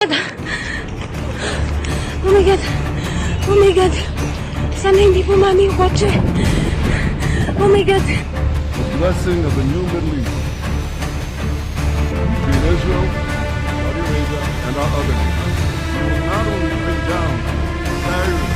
Oh my god. Oh my god. Sana hindi po mami yung kotse. Oh my god. blessing of the new Middle East between Israel, Saudi Arabia, and our other neighbors. We will not only bring down barriers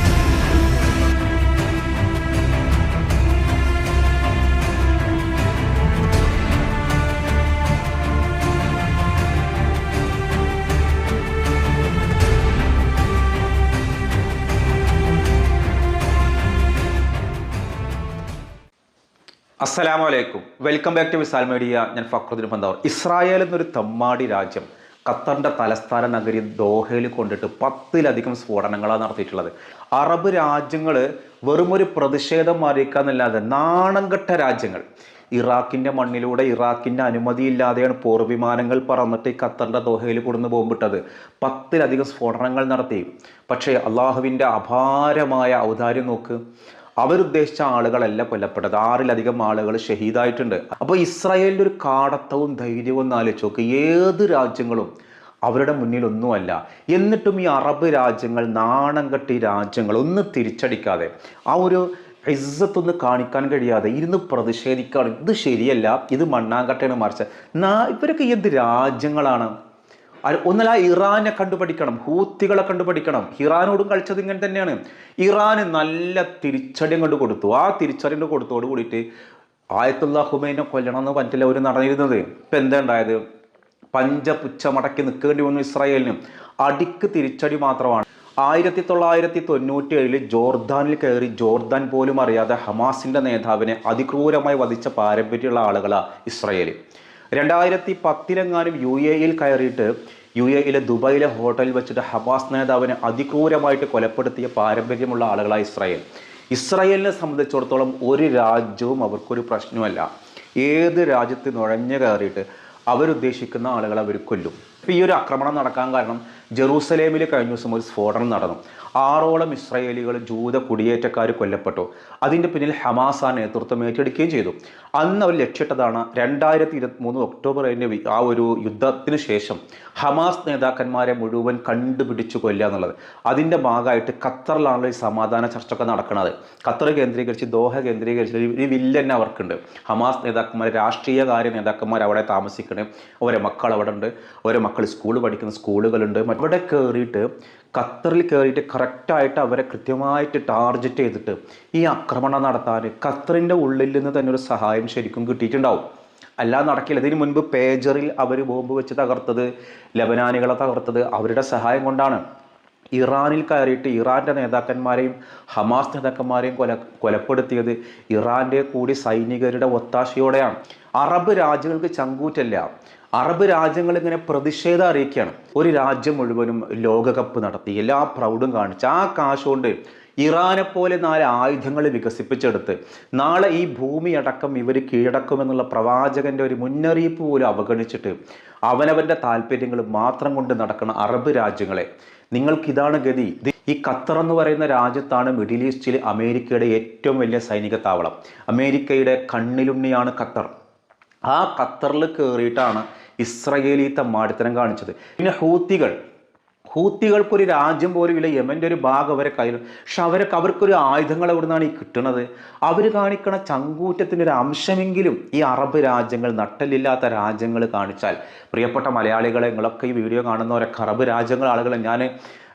അസ്സലാമു അലൈക്കും welcome back to Visal media. ഞാൻ Fakhruddin പന്താവർ. Israel എന്നൊരു തമ്മാടി രാജ്യം ഖത്തറിന്റെ തലസ്ഥാന നഗരി ദോഹയിൽ കൊണ്ടിട്ട് പത്തിലധികം സ്ഫോടനങ്ങളാണ് നടത്തിയിട്ടുള്ളത്. അറബ് രാജ്യങ്ങൾ വെറുമൊരു പ്രതിഷേധം അറിയിക്കാന്നല്ലാതെ നാണംകെട്ട രാജ്യങ്ങൾ. ഇറാഖിന്റെ മണ്ണിലൂടെ ഇറാഖിന്റെ അനുമതിയില്ലാതെയാണ് പോർവിമാനങ്ങൾ പറന്നിട്ട് ഈ ഖത്തറിന്റെ ദോഹയിൽ കൊടുന്ന് ബോംബിട്ടത്. പത്തിലധികം സ്ഫോടനങ്ങൾ നടത്തി. പക്ഷേ അള്ളാഹുവിന്റെ അപാരമായ ഔദാര്യം നോക്ക്. അവരുദ്ദേശിച്ച ആളുകളല്ല കൊല്ലപ്പെട്ടത്. ആറിലധികം ആളുകൾ ഷഹീദായിട്ടുണ്ട്. അപ്പോൾ ഇസ്രായേലിന്റെ ഒരു കാടത്തവും ധൈര്യവും ആലോചിച്ച് നോക്ക്. ഏത് രാജ്യങ്ങളും അവരുടെ മുന്നിൽ ഒന്നുമല്ല എന്നിട്ടും ഈ അറബ് രാജ്യങ്ങൾ നാണം കെട്ടി രാജ്യങ്ങൾ ഒന്ന് തിരിച്ചടിക്കാതെ ആ ഒരു ഇസ്സത്തൊന്ന് കാണിക്കാൻ കഴിയാതെ ഇരുന്ന് പ്രതിഷേധിക്കുകയാണ്. ഇത് ശരിയല്ല. ഇത് മണ്ണാങ്കട്ടയാണ് മറിച്ച്. ഇവരൊക്കെ എന്ത് രാജ്യങ്ങളാണ്? ഒന്നല്ല ഇറാനെ കണ്ടുപഠിക്കണം ഹൂത്തികളെ കണ്ടുപഠിക്കണം. ഇറാനോടും കളിച്ചത് ഇങ്ങനെ തന്നെയാണ്. ഇറാന് നല്ല തിരിച്ചടി അങ്ങോട്ട് കൊടുത്തു. ആ തിരിച്ചടി കൊണ്ട് കൊടുത്തോട് കൂടിയിട്ട് ആയത്തുള്ള ഹുമൈനെ കൊല്ലണം എന്ന് പറ്റില്ല അവർ നടന്നിരുന്നത്? ഇപ്പം എന്താ ഉണ്ടായത്? പഞ്ചപുച്ഛ മടക്കി നിൽക്കേണ്ടി വന്നു ഇസ്രായേലിന്. അടിക്ക് തിരിച്ചടി മാത്രമാണ്. ആയിരത്തി തൊള്ളായിരത്തി തൊണ്ണൂറ്റി ഏഴിൽ ജോർദാനിൽ കയറി ജോർദാൻ പോലും അറിയാതെ ഹമാസിന്റെ നേതാവിനെ അതിക്രൂരമായി വധിച്ച പാരമ്പര്യമുള്ള ആളുകളാണ് ഇസ്രായേൽ രണ്ടായിരത്തി പത്തിലെങ്ങാനും യു എ യിൽ കയറിയിട്ട് യു എയിലെ ദുബായിലെ ഹോട്ടലിൽ വെച്ചിട്ട് ഹമാസ് നേതാവിനെ അതിക്രൂരമായിട്ട് കൊലപ്പെടുത്തിയ പാരമ്പര്യമുള്ള ആളുകളായ ഇസ്രായേൽ. ഇസ്രായേലിനെ സംബന്ധിച്ചിടത്തോളം ഒരു രാജ്യവും അവർക്കൊരു പ്രശ്നമല്ല ഏത് രാജ്യത്ത് നുഴഞ്ഞു കയറിയിട്ട് അവരുദ്ദേശിക്കുന്ന ആളുകളെ അവർ കൊല്ലും. ഈ ഒരു ആക്രമണം നടക്കാൻ കാരണം ജെറൂസലേമിൽ കഴിഞ്ഞ ദിവസം ഒരു സ്ഫോടനം നടന്നു. ആറോളം ഇസ്രായേലികൾ ജൂത കുടിയേറ്റക്കാർ കൊല്ലപ്പെട്ടു. അതിന്റെ പിന്നിൽ ഹമാസ് നേതൃത്വം ഏറ്റെടുക്കുകയും ചെയ്തു. അന്ന് അവർ ലക്ഷ്യമിട്ടതാണ് രണ്ടായിരത്തി ഇരുപത്തി മൂന്ന് ഒക്ടോബർ അതിന്റെ ആ ഒരു യുദ്ധത്തിന് ശേഷം ഹമാസ് നേതാക്കന്മാരെ മുഴുവൻ കണ്ടുപിടിച്ചു കൊല്ലുക എന്നുള്ളത്. അതിന്റെ ഭാഗമായിട്ട് ഖത്തറിലാണല്ലോ ഈ സമാധാന ചർച്ചയൊക്കെ നടക്കുന്നത്. ഖത്തർ കേന്ദ്രീകരിച്ച് ദോഹ കേന്ദ്രീകരിച്ച് ഒരു വില്ലൻ അവർക്കുണ്ട്. ഹമാസ് നേതാക്കന്മാർ രാഷ്ട്രീയകാര്യ നേതാക്കന്മാർ അവിടെ താമസിക്കണേ. ഓരോ മക്കൾ അവിടെ ഉണ്ട്. ഓരോ മക്കൾ സ്കൂൾ പഠിക്കുന്ന സ്കൂളുകളുണ്ട്. അവിടെ കയറിയിട്ട് ഖത്തറിൽ കയറിയിട്ട് കറക്റ്റായിട്ട് അവരെ കൃത്യമായിട്ട് ടാർജറ്റ് ചെയ്തിട്ട് ഈ ആക്രമണം നടത്താൻ ഖത്തറിന്റെ ഉള്ളിൽ നിന്ന് തന്നെ ഒരു സഹായം ശരിക്കും കിട്ടിയിട്ടുണ്ടാവും. അല്ലാതെ നടക്കില്ല. ഇതിന് മുൻപ് പേജറിൽ അവർ ബോംബ് വെച്ച് തകർത്തത് ലബനാനികളെ തകർത്തത് അവരുടെ സഹായം കൊണ്ടാണ്. ഇറാനിൽ കയറിയിട്ട് ഇറാന്റെ നേതാക്കന്മാരെയും ഹമാസ് നേതാക്കന്മാരെയും കൊല കൊലപ്പെടുത്തിയത് ഇറാന്റെ കൂടി സൈനികരുടെ ഒത്താശയോടെയാണ്. അറബ് രാജ്യങ്ങൾക്ക് ചങ്കൂറ്റല്ല. അറബ് രാജ്യങ്ങൾ ഇങ്ങനെ പ്രതിഷേധം അറിയിക്കുകയാണ്. ഒരു രാജ്യം മുഴുവനും ലോകകപ്പ് നടത്തി എല്ലാ പ്രൗഢും കാണിച്ച് ആ കാശ് കൊണ്ട് ഇറാനെ പോലെ നാല് ആയുധങ്ങൾ വികസിപ്പിച്ചെടുത്ത് നാളെ ഈ ഭൂമി അടക്കം ഇവർ കീഴടക്കുമെന്നുള്ള പ്രവാചകന്റെ ഒരു മുന്നറിയിപ്പ് പോലും അവഗണിച്ചിട്ട് അവനവന്റെ താല്പര്യങ്ങൾ മാത്രം കൊണ്ട് നടക്കുന്ന അറബ് രാജ്യങ്ങളെ. നിങ്ങൾക്ക് ഇതാണ് ഗതി ഈ ഖത്തർ എന്ന് പറയുന്ന രാജ്യത്താണ് മിഡിൽ ഈസ്റ്റിൽ അമേരിക്കയുടെ ഏറ്റവും വലിയ സൈനിക താവളം. അമേരിക്കയുടെ കണ്ണിലുണ്ണിയാണ് ഖത്തർ. ആ ഖത്തറിൽ കയറിയിട്ടാണ് ഇസ്രയേലി തമ്മാടിത്തരം കാണിച്ചത്. പിന്നെ ഹൂത്തികൾ. ഹൂത്തികൾക്കൊരു രാജ്യം പോലും ഇല്ല. യമന്റെ ഒരു ഭാഗം അവരെ കയ്യിൽ പക്ഷെ അവരൊക്കെ അവർക്കൊരു ആയുധങ്ങൾ എവിടെ നിന്നാണ് ഈ കിട്ടുന്നത് അവർ കാണിക്കണ ചങ്കൂറ്റത്തിന്റെ ഒരു അംശമെങ്കിലും ഈ അറബ് രാജ്യങ്ങൾ നട്ടലില്ലാത്ത രാജ്യങ്ങൾ കാണിച്ചാൽ. പ്രിയപ്പെട്ട മലയാളികളെ നിങ്ങളൊക്കെ ഈ വീഡിയോ കാണുന്നവരൊക്കെ അറബ് രാജ്യങ്ങൾ ആളുകളെ ഞാൻ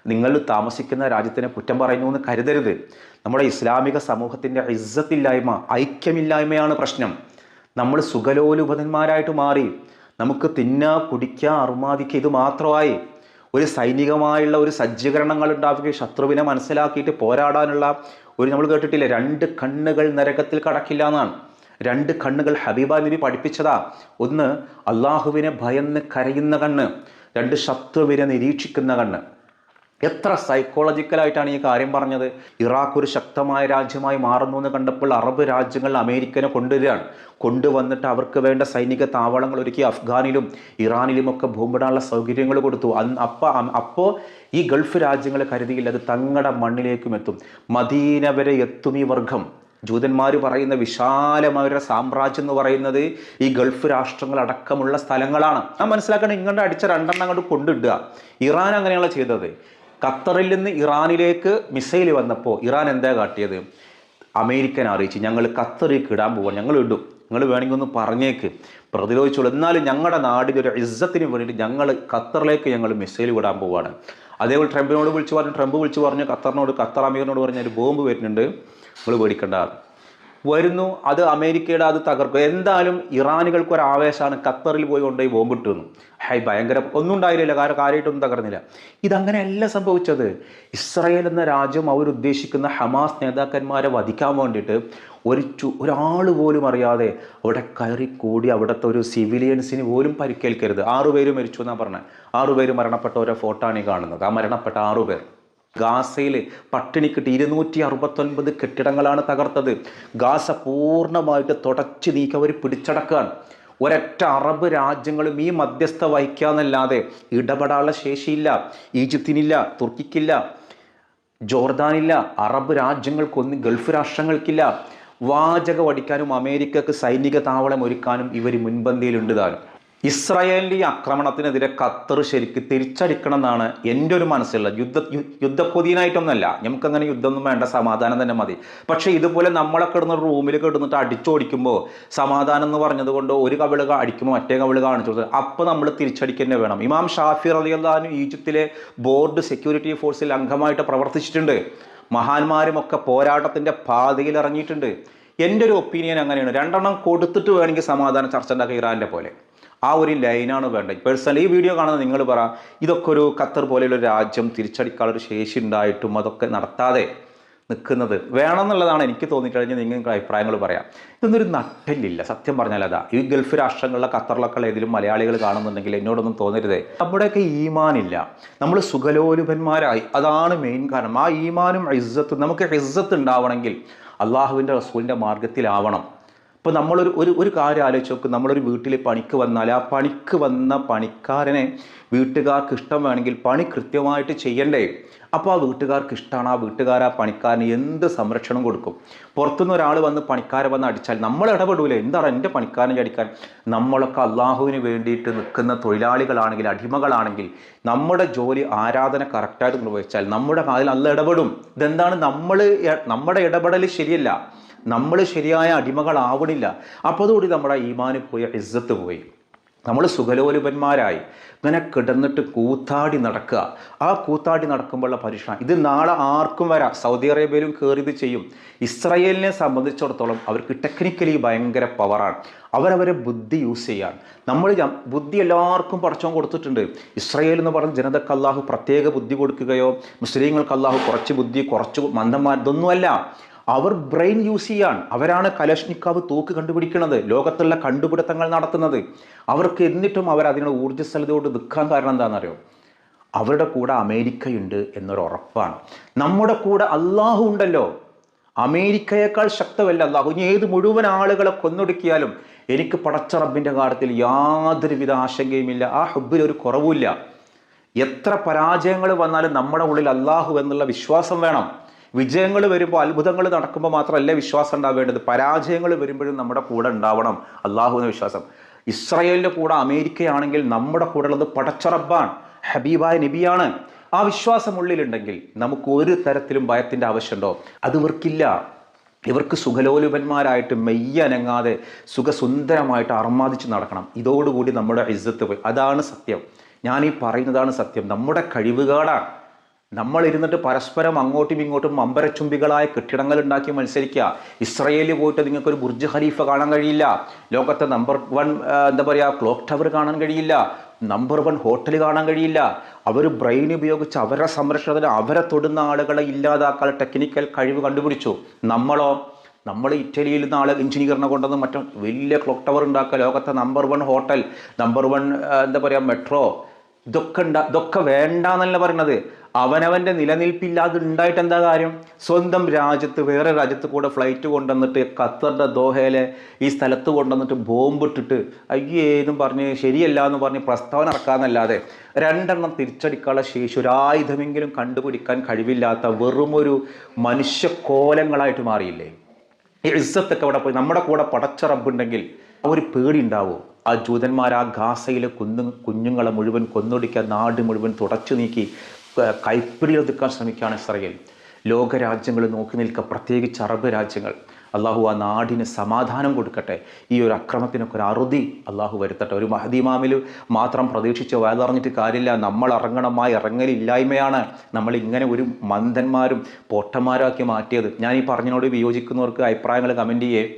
നിങ്ങൾ താമസിക്കുന്ന രാജ്യത്തിനെ കുറ്റം പറയുന്നു എന്ന് കരുതരുത്. നമ്മുടെ ഇസ്ലാമിക സമൂഹത്തിന്റെ ഇസ്സത്തില്ലായ്മ ഐക്യമില്ലായ്മയാണ് പ്രശ്നം. നമ്മൾ സുഖലോലുപതന്മാരായിട്ട് മാറി. നമുക്ക് തിന്നുക കുടിക്കുക അറുമാദിക്കുക ഇത് മാത്രമായി ഒരു സൈനികമായുള്ള ഒരു സജ്ജീകരണങ്ങൾ ഉണ്ടാവുകയും ശത്രുവിനെ മനസ്സിലാക്കിയിട്ട് പോരാടാനുള്ള ഒരു നമ്മൾ കേട്ടിട്ടില്ല? രണ്ട് കണ്ണുകൾ നരകത്തിൽ കടക്കില്ല എന്നാണ്. രണ്ട് കണ്ണുകൾ ഹബീബ നബി പഠിപ്പിച്ചതാ. ഒന്ന് അള്ളാഹുവിനെ ഭയന്ന് കരയുന്ന കണ്ണ് രണ്ട് ശത്രുവിനെ നിരീക്ഷിക്കുന്ന കണ്ണ്. എത്ര സൈക്കോളജിക്കലായിട്ടാണ് ഈ കാര്യം പറഞ്ഞത്? ഇറാഖ് ഒരു ശക്തമായ രാജ്യമായി മാറുന്നു എന്ന് കണ്ടപ്പോൾ അറബ് രാജ്യങ്ങൾ അമേരിക്കനെ കൊണ്ടുവരികയാണ്. കൊണ്ടുവന്നിട്ട് അവർക്ക് വേണ്ട സൈനിക താവളങ്ങൾ ഒരുക്കി അഫ്ഗാനിലും ഇറാനിലും ഒക്കെ ഭൂമിടാനുള്ള സൗകര്യങ്ങൾ കൊടുത്തു. അന്ന് അപ്പോൾ ഈ ഗൾഫ് രാജ്യങ്ങൾ കരുതിയില്ല. അത് തങ്ങളുടെ മണ്ണിലേക്കും എത്തും. മദീന വരെ എത്തും ഈ വർഗം. ജൂതന്മാർ പറയുന്ന വിശാലമായ സാമ്രാജ്യം എന്ന് പറയുന്നത് ഈ ഗൾഫ് രാഷ്ട്രങ്ങൾ അടക്കമുള്ള സ്ഥലങ്ങളാണ്. ഞാൻ മനസ്സിലാക്കണം ഇങ്ങോട്ട് അടിച്ച രണ്ടെണ്ണം അങ്ങോട്ട് കൊണ്ടിടുക ഇറാൻ അങ്ങനെയുള്ള ചെയ്തത്. ഖത്തറിൽ നിന്ന് ഇറാനിലേക്ക് മിസൈൽ വന്നപ്പോൾ ഇറാൻ എന്താ കാട്ടിയത്? അമേരിക്കൻ അറിയിച്ച് ഞങ്ങൾ ഖത്തറിലേക്ക് ഇടാൻ പോവാം ഞങ്ങൾ ഇടും. നിങ്ങൾ വേണമെങ്കിൽ ഒന്ന് പറഞ്ഞേക്ക്. പ്രതിരോധിച്ചോളൂ. എന്നാലും ഞങ്ങളുടെ നാടിന്റെ ഒരു ഇസ്സത്തിന് വേണ്ടിയിട്ട് ഞങ്ങൾ ഖത്തറിലേക്ക് ഞങ്ങൾ മിസൈൽ വിടാൻ പോവാണ്. അതേപോലെ ട്രംപിനോട് വിളിച്ച് പറഞ്ഞു ട്രംപ് വിളിച്ച് പറഞ്ഞു ഖത്തറിനോട് ഖത്തർ അമീറിനോട് പറഞ്ഞ ഒരു ബോംബ് വരുന്നുണ്ട്. നിങ്ങൾ പേടിക്കേണ്ട. വരുന്നു. അത് അമേരിക്കയുടെ അത് തകർക്കും. എന്തായാലും ഇറാനികൾക്ക് ഒരു ആവേശമാണ് ഖത്തറിൽ പോയി കൊണ്ടുപോയി ബോംബിട്ടുന്നു ഹൈ ഭയങ്കര ഒന്നും ഉണ്ടായില്ല കാരണം കാര്യമായിട്ടൊന്നും തകർന്നില്ല. ഇതങ്ങനെയല്ല സംഭവിച്ചത്. ഇസ്രായേൽ എന്ന രാജ്യം അവരുദ്ദേശിക്കുന്ന ഹമാസ് നേതാക്കന്മാരെ വധിക്കാൻ വേണ്ടിയിട്ട് ഒരു ചു ഒരാൾ പോലും അറിയാതെ അവിടെ കയറി കൂടി അവിടുത്തെ ഒരു സിവിലിയൻസിന് പോലും പരിക്കേൽക്കരുത്. ആറുപേര് മരിച്ചു എന്നാണ് പറഞ്ഞത് ആറുപേര് മരണപ്പെട്ട ഓരോ ഫോട്ടോ ഈ കാണുന്നത്. ആ മരണപ്പെട്ട ആറുപേർ ഗാസയിൽ പട്ടിണി കിട്ടി ഇരുന്നൂറ്റി അറുപത്തൊൻപത് കെട്ടിടങ്ങളാണ് തകർത്തത്. ഗാസ പൂർണമായിട്ട് തുടച്ചു നീക്കി അവർ പിടിച്ചടക്കാൻ ഒരൊറ്റ അറബ് രാജ്യങ്ങളും ഈ മധ്യസ്ഥ വഹിക്കാന്നല്ലാതെ ഇടപെടാനുള്ള ശേഷിയില്ല ഈജിപ്തിനില്ല തുർക്കിക്കില്ല ജോർദാനില്ല അറബ് രാജ്യങ്ങൾക്കൊന്നും ഗൾഫ് രാഷ്ട്രങ്ങൾക്കില്ല. വാചകം അടിക്കാനും അമേരിക്കക്ക് സൈനിക താവളം ഒരുക്കാനും ഇവർ മുൻപന്തിയിലുണ്ട് താനും. ഇസ്രായേലിന്റെ ഈ ആക്രമണത്തിനെതിരെ ഖത്തർ ശരിക്ക് തിരിച്ചടിക്കണം എന്നാണ് എന്റെ ഒരു മനസ്സിലുള്ള യുദ്ധ യുദ്ധക്കൊതിയനായിട്ടൊന്നുമല്ല നമുക്കങ്ങനെ യുദ്ധമൊന്നും വേണ്ട സമാധാനം തന്നെ മതി. പക്ഷേ ഇതുപോലെ നമ്മളെ കിടന്ന റൂമിൽ കിടന്നിട്ട് അടിച്ചോടിക്കുമ്പോൾ സമാധാനം എന്ന് പറഞ്ഞത് കൊണ്ട് ഒരു കവിൾ അടിക്കുമ്പോൾ മറ്റേ കവിൾ കാണിച്ചു കൊടുത്തത് അപ്പോൾ നമ്മൾ തിരിച്ചടിക്കന്നെ വേണം. ഇമാം ഷാഫി റലിയല്ലാനും ഈജിപ്തിലെ ബോർഡ് സെക്യൂരിറ്റി ഫോഴ്സിൽ അംഗമായിട്ട് പ്രവർത്തിച്ചിട്ടുണ്ട്. മഹാന്മാരുമൊക്കെ പോരാട്ടത്തിന്റെ പാതയിൽ ഇറങ്ങിയിട്ടുണ്ട്. എന്റെ ഒരു ഒപ്പീനിയൻ അങ്ങനെയാണ്. രണ്ടെണ്ണം കൊടുത്തിട്ട് വേണമെങ്കിൽ സമാധാന ചർച്ച ഉണ്ടാക്കുക ഇറാന്റെ പോലെ. ആ ഒരു ലൈനാണ് വേണ്ടത്. പേഴ്സണലി ഈ വീഡിയോ കാണുന്ന നിങ്ങൾ പറ ഇതൊക്കെ ഒരു ഖത്തർ പോലെയുള്ള രാജ്യം തിരിച്ചടിക്കാനുള്ള ഒരു ശേഷി ഉണ്ടായിട്ടും അതൊക്കെ നടത്താതെ നിൽക്കുന്നത് വേണമെന്നുള്ളതാണ് എനിക്ക് തോന്നിക്കഴിഞ്ഞാൽ നിങ്ങൾക്ക് അഭിപ്രായങ്ങൾ പറയാം. ഇതൊന്നൊരു നട്ടല്ലില്ല സത്യം പറഞ്ഞാൽ അതാ. ഈ ഗൾഫ് രാഷ്ട്രങ്ങളിലെ ഖത്തറിലൊക്കെ ഏതെങ്കിലും മലയാളികൾ കാണുന്നുണ്ടെങ്കിൽ എന്നോടൊന്നും തോന്നരുതേ. നമ്മുടെയൊക്കെ ഈമാനില്ല. നമ്മൾ സുഖലോലുപന്മാരായി. അതാണ് മെയിൻ കാരണം. ആ ഈമാനും ഇസ്സത്തും നമുക്ക് ഇസ്സത്ത് ഉണ്ടാവണമെങ്കിൽ അള്ളാഹുവിന്റെ റസൂലിന്റെ മാർഗത്തിലാവണം ഇപ്പോൾ നമ്മളൊരു ഒരു ഒരു കാര്യം ആലോചിച്ച് നോക്കും. നമ്മളൊരു വീട്ടിൽ പണിക്ക് വന്നാൽ ആ പണിക്ക് വന്ന പണിക്കാരനെ വീട്ടുകാർക്ക് ഇഷ്ടം വേണമെങ്കിൽ പണി കൃത്യമായിട്ട് ചെയ്യണ്ടേ. അപ്പോൾ ആ വീട്ടുകാർക്ക് ഇഷ്ടമാണ് ആ വീട്ടുകാർ ആ പണിക്കാരന് എന്ത് സംരക്ഷണം കൊടുക്കും. പുറത്തുനിന്ന് ഒരാൾ വന്ന് പണിക്കാരെ വന്ന് അടിച്ചാൽ നമ്മൾ ഇടപെടൂലേ. എന്താണ് എന്റെ പണിക്കാരനെ അടിക്കാൻ? നമ്മളൊക്കെ അള്ളാഹുവിന് വേണ്ടിയിട്ട് നിൽക്കുന്ന തൊഴിലാളികളാണെങ്കിൽ അടിമകളാണെങ്കിൽ നമ്മുടെ ജോലി ആരാധന കറക്റ്റായിട്ട് നിർവഹിച്ചാൽ നമ്മുടെ കാലിൽ അല്ല ഇടപെടും. ഇതെന്താണ്? നമ്മൾ നമ്മുടെ ഇടപെടൽ ശരിയല്ല. നമ്മൾ ശരിയായ അടിമകളാവണില്ല. അപ്പോൾ അതുകൂടി നമ്മുടെ ഈമാന് പോയ ഇസ്സത്ത് പോയി. നമ്മൾ സുഖലോലുപന്മാരായി. ഇങ്ങനെ കിടന്നിട്ട് കൂത്താടി നടക്കുക. ആ കൂത്താടി നടക്കുമ്പോഴുള്ള പരീക്ഷണം ഇത് നാളെ ആർക്കും വരാം. സൗദി അറേബ്യയിലും കയറി ഇത് ചെയ്യും. ഇസ്രയേലിനെ സംബന്ധിച്ചിടത്തോളം അവർക്ക് ടെക്നിക്കലി ഭയങ്കര പവറാണ് അവരവരെ ബുദ്ധി യൂസ് ചെയ്യാൻ. നമ്മൾ ബുദ്ധി എല്ലാവർക്കും പടച്ചോൻ കൊടുത്തിട്ടുണ്ട്. ഇസ്രയേൽ എന്ന് പറഞ്ഞ ജനതക്ക് അള്ളാഹു പ്രത്യേക ബുദ്ധി കൊടുക്കുകയോ മുസ്ലിങ്ങൾക്ക് അള്ളാഹു കുറച്ച് ബുദ്ധി കുറച്ച് മന്ദന്മാർ ഇതൊന്നുമല്ല. അവർ ബ്രെയിൻ യൂസ് ചെയ്യാൻ അവരാണ് കലഷ്നിക്കാവ് തോക്ക് കണ്ടുപിടിക്കുന്നത് ലോകത്തുള്ള കണ്ടുപിടുത്തങ്ങൾ നടത്തുന്നത്. അവർക്ക് എന്നിട്ടും അവർ അതിനുള്ള ഊർജസ്വലതയോട് നിൽക്കാൻ കാരണം എന്താണെന്നറിയോ? അവരുടെ കൂടെ അമേരിക്കയുണ്ട് എന്നൊരു ഉറപ്പാണ്. നമ്മുടെ കൂടെ അള്ളാഹു ഉണ്ടല്ലോ. അമേരിക്കയേക്കാൾ ശക്തമല്ല അള്ളാഹു ഇനി ഏത് മുഴുവൻ ആളുകളെ കൊന്നൊടുക്കിയാലും എനിക്ക് പടച്ച റബ്ബിന്റെ കാര്യത്തിൽ യാതൊരുവിധ ആശങ്കയുമില്ല. ആ ഹബ്ബിൽ ഒരു കുറവുമില്ല. എത്ര പരാജയങ്ങൾ വന്നാലും നമ്മുടെ ഉള്ളിൽ അള്ളാഹു എന്നുള്ള വിശ്വാസം വേണം. വിജയങ്ങൾ വരുമ്പോൾ അത്ഭുതങ്ങൾ നടക്കുമ്പോൾ മാത്രമല്ല വിശ്വാസം ഉണ്ടാവേണ്ടത്? പരാജയങ്ങൾ വരുമ്പോഴും നമ്മുടെ കൂടെ ഉണ്ടാവണം. അള്ളാഹു എന്ന വിശ്വാസം. ഇസ്രയേലിന്റെ കൂടെ അമേരിക്കയാണെങ്കിൽ നമ്മുടെ കൂടെ ഉള്ളത് പടച്ചറബ്ബാണ് ഹബീബായ നബിയാണ്. ആ വിശ്വാസം ഉള്ളിലുണ്ടെങ്കിൽ നമുക്ക് ഒരു തരത്തിലും ഭയത്തിന്റെ ആവശ്യമുണ്ടോ? അത് ഇവർക്കില്ല. ഇവർക്ക് സുഖലോലുപന്മാരായിട്ട് മെയ്യനങ്ങാതെ സുഖസുന്ദരമായിട്ട് അർമാദിച്ച് നടക്കണം. ഇതോടുകൂടി നമ്മുടെ ഇജ്ജത്ത് പോയി. അതാണ് സത്യം. ഞാൻ ഈ പറയുന്നതാണ് സത്യം. നമ്മുടെ കഴിവുകേടാണ്. നമ്മൾ ഇരുന്നിട്ട് പരസ്പരം അങ്ങോട്ടും ഇങ്ങോട്ടും അമ്പരച്ചുംബികളായ കെട്ടിടങ്ങൾ ഉണ്ടാക്കി മത്സരിക്കുക. ഇസ്രയേലിൽ പോയിട്ട് നിങ്ങൾക്ക് ഒരു ബുർജ് ഖലീഫ കാണാൻ കഴിയില്ല. ലോകത്തെ നമ്പർ വൺ എന്താ പറയുക ക്ലോക്ക് ടവർ കാണാൻ കഴിയില്ല. നമ്പർ വൺ ഹോട്ടൽ കാണാൻ കഴിയില്ല. അവർ ബ്രെയിൻ ഉപയോഗിച്ച് അവരുടെ സംരക്ഷണത്തിന് അവരെ തൊടുന്ന ആളുകളെ ഇല്ലാതാക്കാൻ ടെക്നിക്കൽ കഴിവ് കണ്ടുപിടിച്ചു. നമ്മളോ നമ്മൾ ഇറ്റലിയിൽ നിന്ന് ആളെ എഞ്ചിനീയറിനെ കൊണ്ടുവന്ന് മറ്റും വലിയ ക്ലോക്ക് ടവർ ഉണ്ടാക്കുക. ലോകത്തെ number one hotel number one എന്താ പറയുക മെട്രോ ഇതൊക്കെ ഉണ്ടാ ഇതൊക്കെ വേണ്ട എന്നല്ല പറയണത് അവനവന്റെ നിലനിൽപ്പില്ലാതെ ഉണ്ടായിട്ട് എന്താ കാര്യം? സ്വന്തം രാജ്യത്ത് വേറെ രാജ്യത്ത് കൂടെ ഫ്ലൈറ്റ് കൊണ്ടുവന്നിട്ട് ഖത്തറിന്റെ ദോഹയിലെ ഈ സ്ഥലത്ത് കൊണ്ടുവന്നിട്ട് ബോംബിട്ടിട്ട് അയ്യേ എന്നും പറഞ്ഞ് ശരിയല്ല എന്ന് പറഞ്ഞ് പ്രസ്താവന ഇറക്കാമെന്നല്ലാതെ രണ്ടെണ്ണം തിരിച്ചടിക്കാനുള്ള ശേഷി ഒരായുധമെങ്കിലും കണ്ടുപിടിക്കാൻ കഴിവില്ലാത്ത വെറുമൊരു മനുഷ്യക്കോലങ്ങളായിട്ട് മാറിയില്ലേ? ഈ ഇസ്സത്തൊക്കെ അവിടെ പോയി. നമ്മുടെ കൂടെ പടച്ച റബ്ബുണ്ടെങ്കിൽ ആ ഒരു പേടി ഉണ്ടാവും? ആ ജൂതന്മാർ ആ ഗാസയിലെ കുഞ്ഞു കുഞ്ഞുങ്ങളെ മുഴുവൻ കൊന്നൊടിക്കുക നാട് മുഴുവൻ തുടച്ചു നീക്കി ക- കൈപ്പിടിയൊതുക്കാൻ ശ്രമിക്കുകയാണ് ഇസ്രയേൽ. ലോകരാജ്യങ്ങൾ നോക്കി നിൽക്കുക പ്രത്യേകിച്ച് അറബ് രാജ്യങ്ങൾ. അള്ളാഹു ആ നാടിന് സമാധാനം കൊടുക്കട്ടെ. ഈ ഒരു അക്രമത്തിനൊക്കെ ഒരു അറുതി അള്ളാഹു വരുത്തട്ടെ. ഒരു മഹദീമാമിൽ മാത്രം പ്രതീക്ഷിച്ച് വയതറിഞ്ഞിട്ട് കാര്യമില്ല. നമ്മൾ ഇറങ്ങണമായി ഇറങ്ങലില്ലായ്മയാണ് നമ്മൾ ഇങ്ങനെ ഒരു മന്ദന്മാരും പൊട്ടന്മാരാക്കി മാറ്റിയത്. ഞാൻ ഈ പറഞ്ഞതിനോട് വിയോജിക്കുന്നവർക്ക് അഭിപ്രായങ്ങൾ കമന്റ് ചെയ്യേ.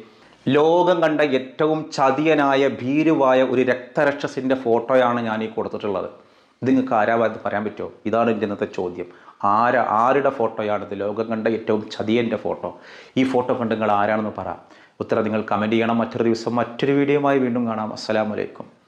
ലോകം കണ്ട ഏറ്റവും ചതിയനായ ഭീരുവായ ഒരു രക്തരക്ഷസിന്റെ ഫോട്ടോയാണ് ഞാൻ ഈ കൊടുത്തിട്ടുള്ളത്. നിങ്ങൾക്ക് ആരാവാന്ന് പറയാൻ പറ്റുമോ? ഇതാണ് എന്റെ ഇന്നത്തെ ചോദ്യം. ആര ആരുടെ ഫോട്ടോയാണിത് ലോകം കണ്ട ഏറ്റവും ചതിയന്റെ ഫോട്ടോ. ഈ ഫോട്ടോ കണ്ട് നിങ്ങൾ ആരാണെന്ന് പറ. ഉത്തരം നിങ്ങൾ കമന്റ് ചെയ്യണം. മറ്റൊരു ദിവസം മറ്റൊരു വീഡിയോയുമായി വീണ്ടും കാണാം. അസ്സലാമലൈക്കും